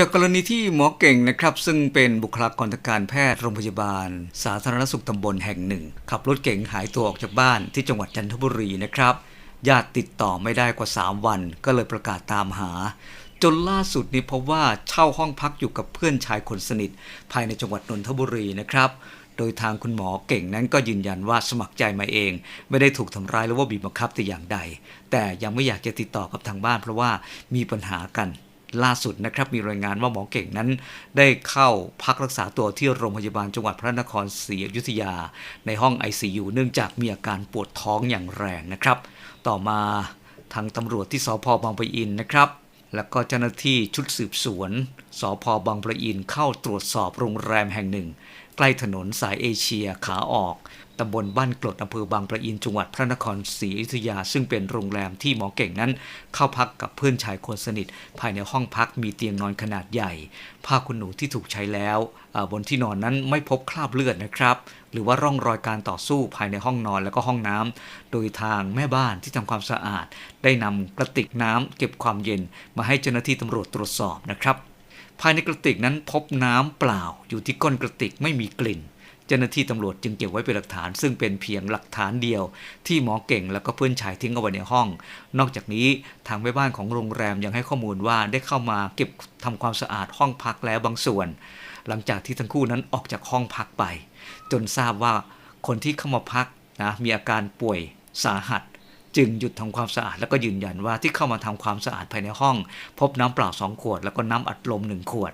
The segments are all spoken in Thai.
จากกรณีที่หมอเก่งนะครับ ซึ่งเป็นบุคลากรทางการแพทย์โรงพยาบาล สาธารณสุขตำบลแห่งหนึ่ง ขับรถเก่งหายตัวออกจากบ้านที่จังหวัดจันทบุรีนะครับญาติติดต่อไม่ได้กว่า 3 วัน ก็เลยประกาศตามหา จนล่าสุดนี้พบว่าเช่าห้องพักอยู่กับเพื่อนชายคนสนิท ภายในจังหวัดนนทบุรีนะครับโดยทางคุณหมอเก่งนั้นก็ยืนยันว่าสมัครใจมาเอง ไม่ได้ถูกทำร้ายหรือว่าบีบบังคับแต่อย่างใด แต่ยังไม่อยากจะติดต่อกับทางบ้านเพราะว่ามีปัญหากัน ล่าสุดนะครับมีรายงานว่าหมอเก่งนั้นได้เข้าพักรักษาตัวที่โรงพยาบาลจังหวัดพระนครศรีอยุธยา ในห้อง ICU เนื่องจากมีอาการปวดท้องอย่างแรงนะครับ ต่อมาทางตำรวจที่สพบางปะอินนะครับแล้วก็เจ้าหน้าที่ชุดสืบสวนสพบางปะอินเข้าตรวจสอบโรงแรมแห่งหนึ่ง ใกล้ถนนสายเอเชียขาออกตำบลบ้านกรดอำเภอบางปะอินจังหวัดพระนครศรีอยุธยา ซึ่งเป็นโรงแรมที่หมอเก่งนั้น เข้าพักกับเพื่อนชายคนสนิท ภายในห้องพักมีเตียงนอนขนาดใหญ่ ผ้าขนหนูที่ถูกใช้แล้วบนที่นอนนั้นไม่พบคราบเลือดนะครับ หรือว่าร่องรอยการต่อสู้ภายในห้องนอนแล้วก็ห้องน้ำโดยทางแม่บ้านที่ทำความสะอาด ได้นำกระติกน้ำเก็บความเย็นมาให้เจ้าหน้าที่ตำรวจตรวจสอบนะครับ ภายในกระติกนั้นพบน้ำเปล่าอยู่ที่ก้นกระติกไม่มีกลิ่น เจ้าหน้าที่ตำรวจจึงเก็บไว้เป็นหลักฐาน ซึ่งเป็นเพียงหลักฐานเดียว ที่หมอเก่งแล้วก็เพื่อนชายทิ้งเอาไว้ในห้อง นอกจากนี้ทางแม่บ้านของโรงแรมยังให้ข้อมูลว่าได้เข้ามาเก็บทำความสะอาดห้องพักแล้วบางส่วน หลังจากที่ทั้งคู่นั้นออกจากห้องพักไป จนทราบว่าคนที่เข้ามาพักนะมีอาการป่วยสาหัส จึงหยุดทำความสะอาดแล้วก็ยืนยันว่าที่เข้ามาทำความสะอาดภายในห้อง พบน้ำเปล่า2ขวด แล้วก็น้ำอัดลม1ขวด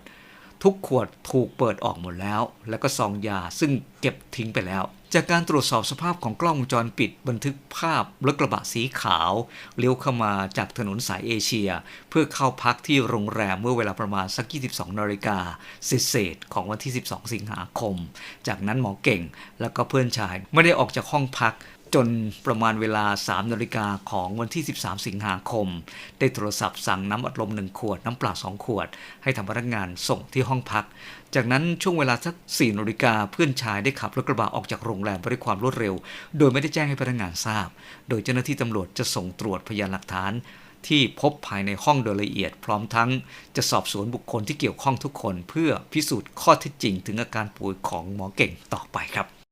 ทุกขวดถูกเปิดออกหมดแล้ว แล้วก็ซองยาซึ่งเก็บทิ้งไปแล้ว จากการตรวจสอบสภาพของกล้องวงจรปิด บันทึกภาพรถกระบะสีขาวเลี้ยวเข้ามาจากถนนสายเอเชีย เพื่อเข้าพักที่โรงแรมเมื่อเวลาประมาณสัก 22นาฬิกาเศษของวันที่ 12 สิงหาคม จากนั้นหมอเก่ง แล้วก็เพื่อนชายไม่ได้ออกจากห้องพัก จนประมาณเวลา 3นาฬิกาของวันที่ 13 สิงหาคม ได้โทรศัพท์สั่งน้ำอัดลม 1 ขวด น้ำเปล่า 2 ขวด ให้ทางพนักงานส่งที่ห้องพัก จากนั้นช่วงเวลาสัก 4นาฬิกาเพื่อนชายได้ขับรถกระบะออกจากโรงแรมไปด้วยความรวดเร็ว โดยไม่ได้แจ้งให้พนักงานทราบ โดยเจ้าหน้าที่ตำรวจจะส่งตรวจพยานหลักฐานที่พบภายในห้องโดยละเอียด พร้อมทั้งจะสอบสวนบุคคลที่เกี่ยวข้องทุกคน เพื่อพิสูจน์ข้อเท็จจริง ถึงอาการป่วยของหมอเก่งต่อไปครับ